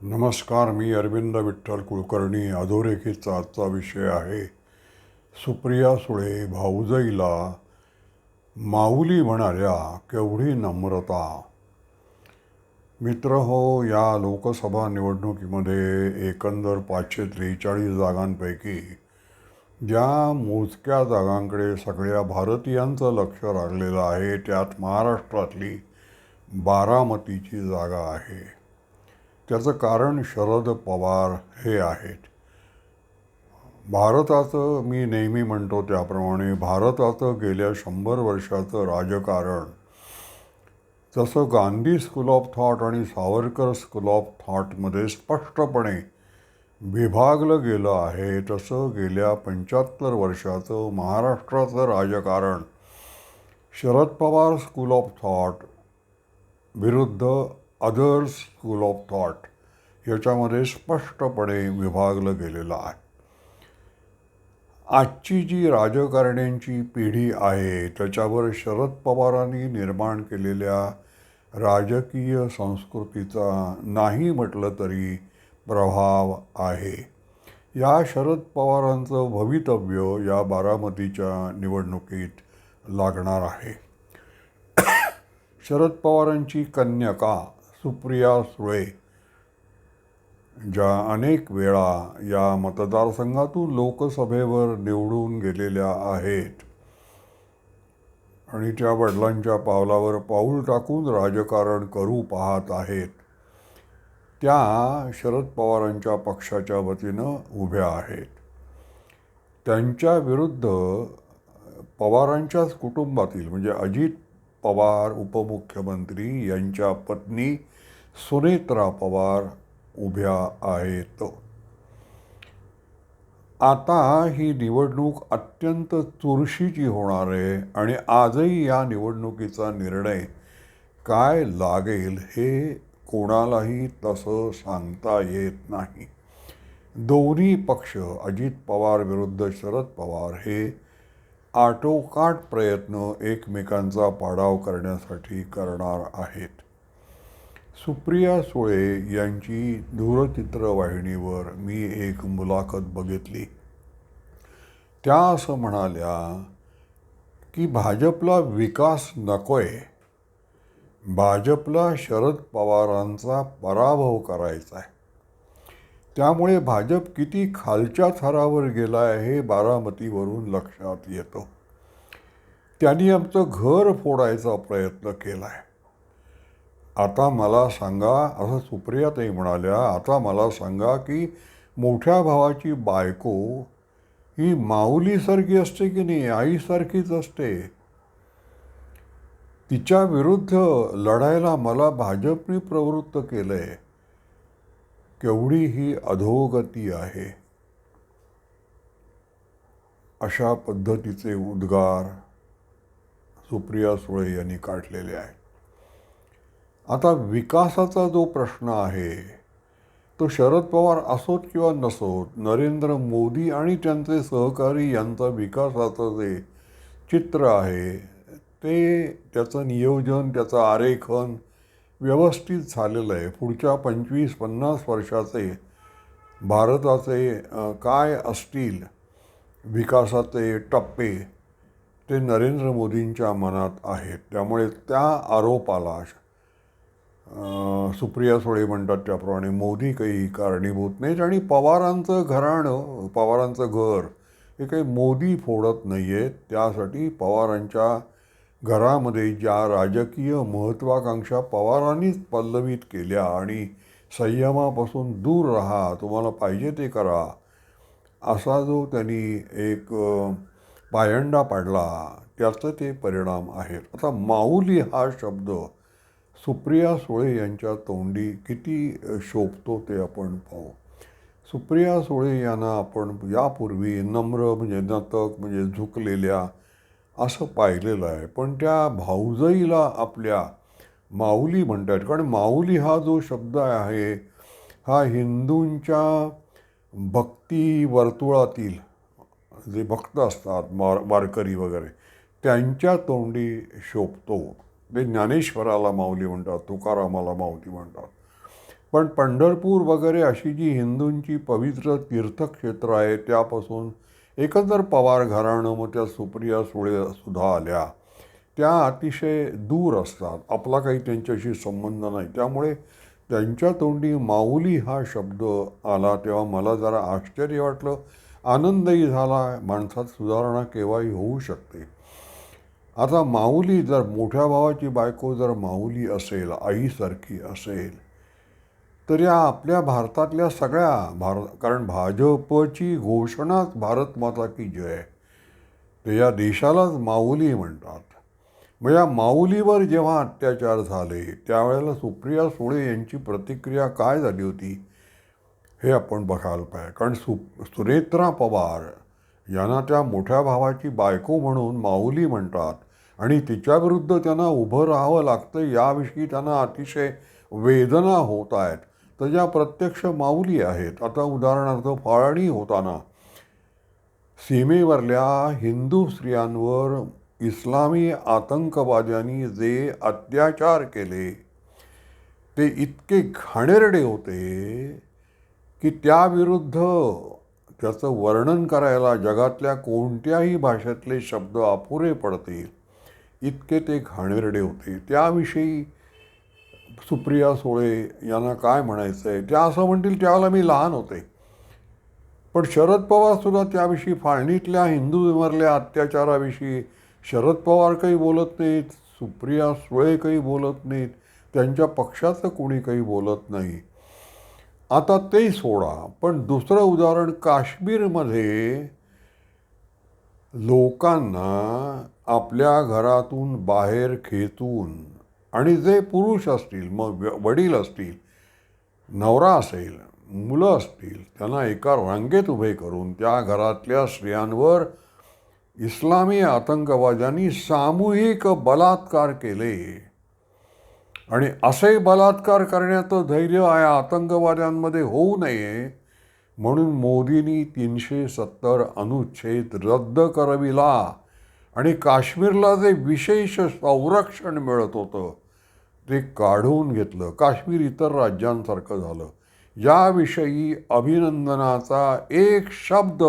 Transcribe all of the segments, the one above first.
नमस्कार मी अरविंद विठ्ठल कुलकर्णी. अधोरेखितचा आजचा विषय आहे सुप्रिया सुळे भाऊजईला माऊली म्हणाल्या केवढी नम्रता. मित्र हो या लोकसभा निवडणुकीमध्ये एकंदर पाचशे त्रेचाळीस जागांपैकी ज्या मोजक्या जागांकडे सगळ्या भारतीयांचं लक्ष लागलेलं आहे त्यात महाराष्ट्रातली बारामतीची जागा आहे. त्याचं कारण शरद पवार हे आहेत. भारताचं मी नेहमी म्हणतो त्याप्रमाणे भारताचं गेल्या शंभर वर्षाचं राजकारण जसं गांधी स्कूल ऑफ थॉट आणि सावरकर स्कूल ऑफ थॉटमध्ये स्पष्टपणे विभागलं गेलं आहे तसं गेल्या पंच्याहत्तर वर्षाचं महाराष्ट्राचं राजकारण Sharad Pawar school of thought विरुद्ध अदर्स स्कूल ऑफ थॉट याच्यामध्ये स्पष्टपणे विभागलं गेलेलं आहे. आजची जी राजकारण्यांची पिढी आहे त्याच्यावर शरद पवारांनी निर्माण केलेल्या राजकीय संस्कृतीचा नाही म्हटलं तरी प्रभाव आहे. या शरद पवारांचं भवितव्य या बारामतीच्या निवडणुकीत लागणार आहे. शरद पवारांची कन्या का? सुप्रिया सुळे ज्या अनेक वेळा या मतदारसंघातून लोकसभेवर निवडून गेलेल्या आहेत. आणि त्या वडिलांच्या पावलावर पाऊल टाकून राजकारण करू पाहत आहेत. त्या शरद पवारांच्या पक्षाच्या वतीनं उभ्या आहेत. त्यांच्या विरुद्ध पवारांच्याच कुटुंबातील म्हणजे अजित पवार उपमुख्यमंत्री यांच्या पत्नी सुनेत्रा पवार उभ्या आहेत. आता ही निवडणूक अत्यंत चुरशीची होणार आहे आणि आजही या निवडणुकीचा निर्णय काय लागेल हे कोणालाही तसं सांगता येत नाही. दोन्ही पक्ष अजित पवार विरुद्ध शरद पवार हे आटोकाट प्रयत्न एकमेकांचा पाडाव करण्यासाठी करणार आहेत. सुप्रिया सुळे यांची दूरचित्रवाहिनीवर मी एक मुलाखत बघितली. त्या असं म्हणाल्या की भाजपला विकास नकोय. भाजपला शरद पवारांचा पराभव करायचा आहे त्यामुळे भाजप किती खालच्या थरावर गेला आहे हे बारामतीवरून लक्षात येतं. त्यांनी आमचं घर फोडायचा प्रयत्न केला आहे आता मला सांगा असं सुप्रियाताई म्हणाल्या आता मला सांगा की मोठ्या भावाची बायको ही माऊलीसारखी असते की नाही आईसारखीच असते? तिच्या विरुद्ध लढायला मला भाजपने प्रवृत्त केलं आहे केवढी ही अधोगती आहे? अशा पद्धतीचे उद्गार सुप्रिया सुळे यांनी काढलेले आहेत. आता विकासाचा जो प्रश्न आहे तो शरद पवार असोत किंवा नसोत नरेंद्र मोदी आणि त्यांचे सहकारी यांचा विकासाचं जे चित्र आहे ते त्याचं नियोजन त्याचं आरेखन व्यवस्थित झालेलं आहे. पुढच्या पंचवीस पन्नास वर्षाचे भारताचे काय असतील विकासाचे टप्पे ते नरेंद्र मोदींच्या मनात आहेत. त्यामुळे त्या आरोपाला सुप्रिया सुळे म्हणतात त्याप्रमाणे मोदी काही कारणीभूत नाहीत आणि पवारांचं घराणं पवारांचं घर हे काही मोदी फोडत नाही आहेत त्यासाठी पवारांच्या घरामध्ये ज्या राजकीय महत्त्वाकांक्षा पवारांनीच पल्लवित केल्या आणि संयमापासून दूर राहा तुम्हाला पाहिजे ते करा असा जो त्यांनी एक पायंडा पाडला त्याचं ते परिणाम आहेत. आता माऊली हा शब्द सुप्रिया सुळे यांच्या तोंडी किती शोभतो ते आपण पाहू. सुप्रिया सुळे यांना आपण यापूर्वी नम्र म्हणजे नतक म्हणजे झुकलेल्या असं पाहिलेलं आहे. पण त्या भाऊजईला आपल्या माऊली म्हणतात कारण माऊली हा जो शब्द आहे हा हिंदूंच्या भक्ती वर्तुळातील जे भक्त असतात मार वारकरी वगैरे त्यांच्या तोंडी शोभतो. ते ज्ञानेश्वराला माऊली म्हणतात तुकारामाला माऊली म्हणतात. पण पंढरपूर वगैरे अशी जी हिंदूंची पवित्र तीर्थक्षेत्र आहे त्यापासून एकंदर पवार घराणं मग त्या सुप्रिया सुळे सुद्धा आल्या. त्या अतिशय दूर असतात. आपला काही त्यांच्याशी संबंध नाही. त्यामुळे त्यांच्या तोंडी माऊली हा शब्द आला तेव्हा मला जरा आश्चर्य वाटलं. आनंदही झाला. माणसात सुधारणा केव्हाही होऊ शकते. आता माऊली जर मोठ्या भावाची बायको जर माऊली असेल आईसारखी असेल तर या आपल्या भारतातल्या सगळ्या भारत कारण भाजपची घोषणाच भारत माता की जय. तर या देशालाच माऊली म्हणतात. मग या माऊलीवर जेव्हा अत्याचार झाले त्यावेळेला सुप्रिया सुळे यांची प्रतिक्रिया काय झाली होती? हे आपण बघायला पाहिजे. कारण सु सुरेत्रा पवार यांना त्या मोठ्या भावाची बायको म्हणून माऊली म्हणतात. आणि तिच्याविरुद्ध त्यांना उभं राहावं लागतं याविषयी त्यांना अतिशय वेदना होत आहेत. तर ज्या प्रत्यक्ष माऊली आहेत आता उदाहरणार्थ फाळणी होताना सीमेवरल्या हिंदू स्त्रियांवर इस्लामी आतंकवाद्यांनी जे अत्याचार केले ते इतके घाणेरडे होते की त्याविरुद्ध त्याचं वर्णन करायला जगातल्या कोणत्याही भाषेतले शब्द अपुरे पडतील. इतके ते घाणेरडे होते. त्याविषयी सुप्रिया सोळे यांना काय म्हणायचं आहे त्या असं म्हणतील त्यावेळेला मी लहान होते. पण शरद पवारसुद्धा त्याविषयी फाळणीतल्या हिंदू विमरल्या अत्याचाराविषयी शरद पवार काही बोलत नाहीत सुप्रिया सुळे काही बोलत नाहीत त्यांच्या पक्षाचं कोणी काही बोलत नाही. आता ते सोडा. पण दुसरं उदाहरण काश्मीरमध्ये लोकांना आपल्या घरातून बाहेर खेचून आणि जे पुरुष असतील मग वडील असतील नवरा असेल मुलं असतील त्यांना एका रांगेत उभे करून त्या घरातल्या स्त्रियांवर इस्लामी आतंकवाद्यांनी सामूहिक बलात्कार केले. आणि असे बलात्कार करण्याचं धैर्य या आतंकवाद्यांमध्ये होऊ नये म्हणून मोदींनी तीनशे सत्तर अनुच्छेद रद्द करविला. आणि काश्मीरला जे विशेष संरक्षण मिळत होतं ते काढून घेतलं. काश्मीर इतर राज्यांसारखं झालं. याविषयी अभिनंदनाचा एक शब्द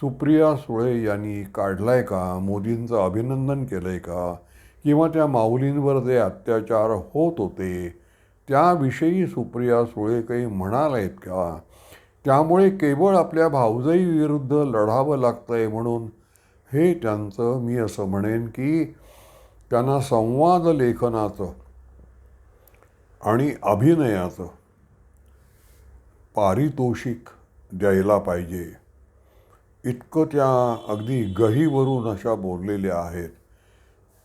सुप्रिया सुळे यांनी काढलाय का? मोदींचं अभिनंदन केलं आहे का? किंवा त्या माऊलींवर जे अत्याचार होत होते त्याविषयी सुप्रिया सुळे काही म्हणाल आहेत का? त्यामुळे केवळ आपल्या भाऊजाईविरुद्ध लढावं लागतं आहे म्हणून हे त्यांचं मी असं म्हणेन की त्यांना संवाद लेखनाचं आणि अभिनयाचं पारितोषिक द्यायला पाहिजे. इतकं त्या अगदी गहीवरून अशा बोललेल्या आहेत.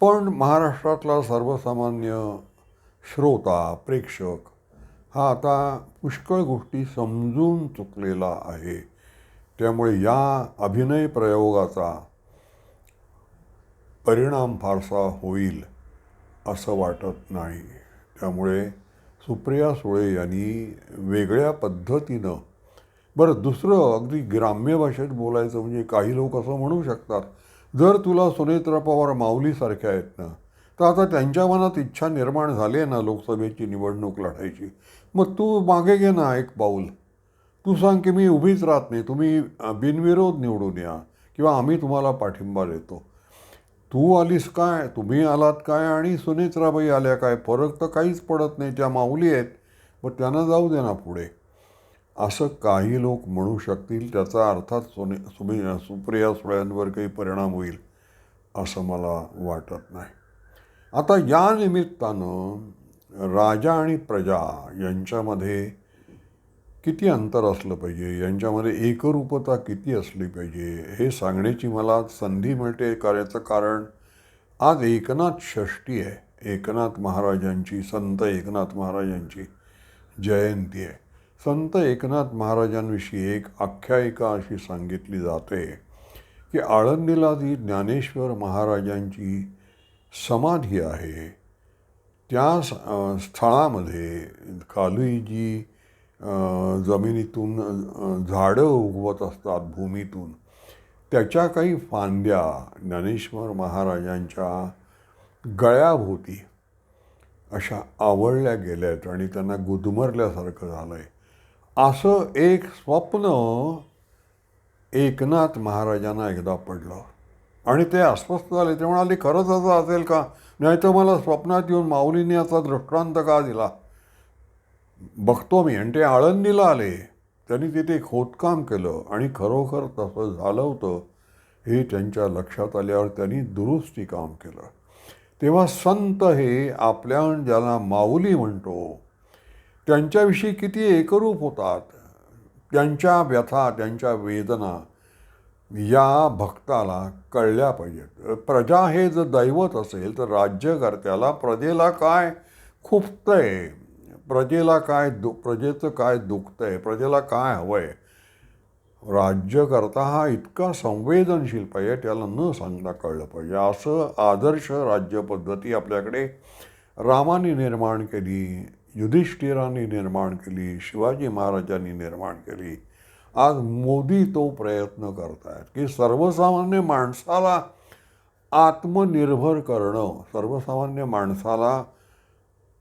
पण महाराष्ट्रातला सर्वसामान्य श्रोता प्रेक्षक हा आता पुष्कळ गोष्टी समजून चुकलेला आहे. त्यामुळे या अभिनय प्रयोगाचा परिणाम फारसा होईल असं वाटत नाही. त्यामुळे सुप्रिया सुळे यांनी वेगळ्या पद्धतीनं बरं दुसरं अगदी ग्राम्य भाषेत बोलायचं म्हणजे काही लोक असं म्हणू शकतात जर तुला सुनेत्रा पवार माऊलीसारखे आहेत ना तर आता त्यांच्या मनात इच्छा निर्माण झाली आहे ना लोकसभेची निवडणूक लढायची. मग तू मागे घे ना एक पाऊल. तू सांग की मी उभीच राहत नाही तुम्ही बिनविरोध निवडून या किंवा आम्ही तुम्हाला पाठिंबा देतो. तू आलीस काय? तुम्ही आलात काय आणि सुनेत्राबाई आल्या काय? फरक तर काहीच पडत नाही. त्या माऊली आहेत. मग त्यांना जाऊ दे ना पुढे. असं काही लोक म्हणू शकतील. त्याचा अर्थात सुने सुमी सुप्रिया सुळ्यांवर काही परिणाम होईल असं मला वाटत नाही. आता या निमित्तानं राजा आणि प्रजा यांच्यामध्ये किती अंतर असलं पाहिजे? यांच्यामध्ये एकरूपता किती असली पाहिजे? हे सांगण्याची मला संधी मिळते कार्याचं कारण आज एकनाथ षष्टी आहे. एकनाथ महाराजांची संत एकनाथ महाराजांची जयंती आहे. संत एकनाथ महाराजांविषयी एक आख्यायिका अशी सांगितली जाते की आळंदीला जी ज्ञानेश्वर महाराजांची समाधी आहे. त्या स्थळामध्ये कालुईजी जी जमिनीतून झाडं उगवत असतात भूमीतून. त्याच्या काही फांद्या ज्ञानेश्वर महाराजांच्या गळ्याभोवती अशा आवळल्या गेल्यात आणि त्यांना गुदमरल्यासारखं झालं आहे असं एक स्वप्न एकनाथ महाराजांना एकदा पडलं. आणि ते अस्वस्थ झाले. ते म्हणाले खरंच असं असेल का? नाही तर मला स्वप्नात येऊन माऊलीने याचा दृष्टांत का दिला? बघतो मी. आणि ते आळंदीला आले. त्यांनी तिथे खोदकाम केलं आणि खरोखर तसं झालं होतं हे त्यांच्या लक्षात आल्यावर त्यांनी दुरुस्ती काम केलं. तेव्हा संत हे आपल्या ज्याला माऊली म्हणतो त्यांच्याविषयी किती एकरूप होतात. त्यांच्या व्यथा त्यांच्या वेदना या भक्ताला कळल्या पाहिजेत. प्रजा हे जर दैवत असेल तर राज्यकर्त्याला प्रजेला काय खुपतंय? प्रजेला काय दु प्रजेचं काय दुखतं आहे प्रजेला काय हवं आहे राज्यकर्ता हा इतका संवेदनशील पाहिजे त्याला न सांगता कळलं पाहिजे. असं आदर्श राज्यपद्धती आपल्याकडे रामाने निर्माण केली युधिष्ठिराने निर्माण केली शिवाजी महाराजांनी निर्माण केली. आज मोदी तो प्रयत्न करत आहेत की सर्वसामान्य माणसाला आत्मनिर्भर करणं सर्वसामान्य माणसाला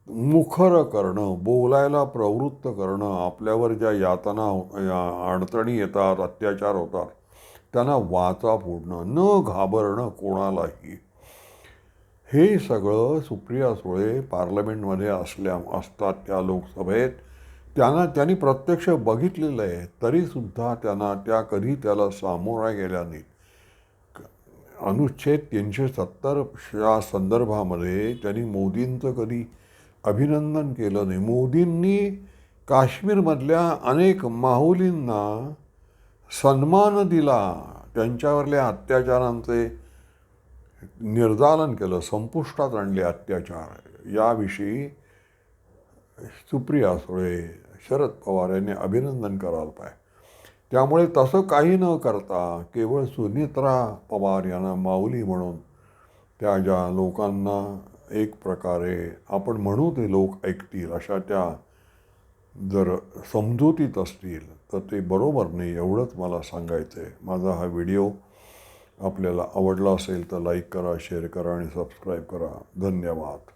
मुखर करणं बोलायला प्रवृत्त करणं आपल्यावर ज्या यातना या अडचणी येतात अत्याचार होतात त्यांना वाचा फोडणं न घाबरणं कोणालाही. हे सगळं सुप्रिया सुळे पार्लमेंटमध्ये असल्या असतात त्या लोकसभेत. त्यांना त्यांनी प्रत्यक्ष बघितलेलं आहे तरीसुद्धा त्यांना त्या कधी त्याला सामोरा गेल्या नाहीत. अनुच्छेद तीनशे सत्तरच्या संदर्भामध्ये त्यांनी मोदींचं कधी अभिनंदन केलं नाही. मोदींनी काश्मीरमधल्या अनेक माहुलींना सन्मान दिला. त्यांच्यावरल्या अत्याचारांचे निर्दालन केलं. संपुष्टात आणले अत्याचार. याविषयी सुप्रिया सुळे शरद पवार यांनी अभिनंदन करायला पाहिजे त्यामुळे तसं काही न करता केवळ सुनित्रा पवार यांना माऊली म्हणून त्या ज्या लोकांना एक प्रकारे आपण म्हणू ते लोक ऐकतील अशा त्या जर समजुतीत असतील तर ते बरोबर नाही एवढंच मला सांगायचं आहे माझा हा व्हिडिओ आपल्याला आवडला असेल तर लाईक करा शेअर करा आणि सबस्क्राईब करा. धन्यवाद.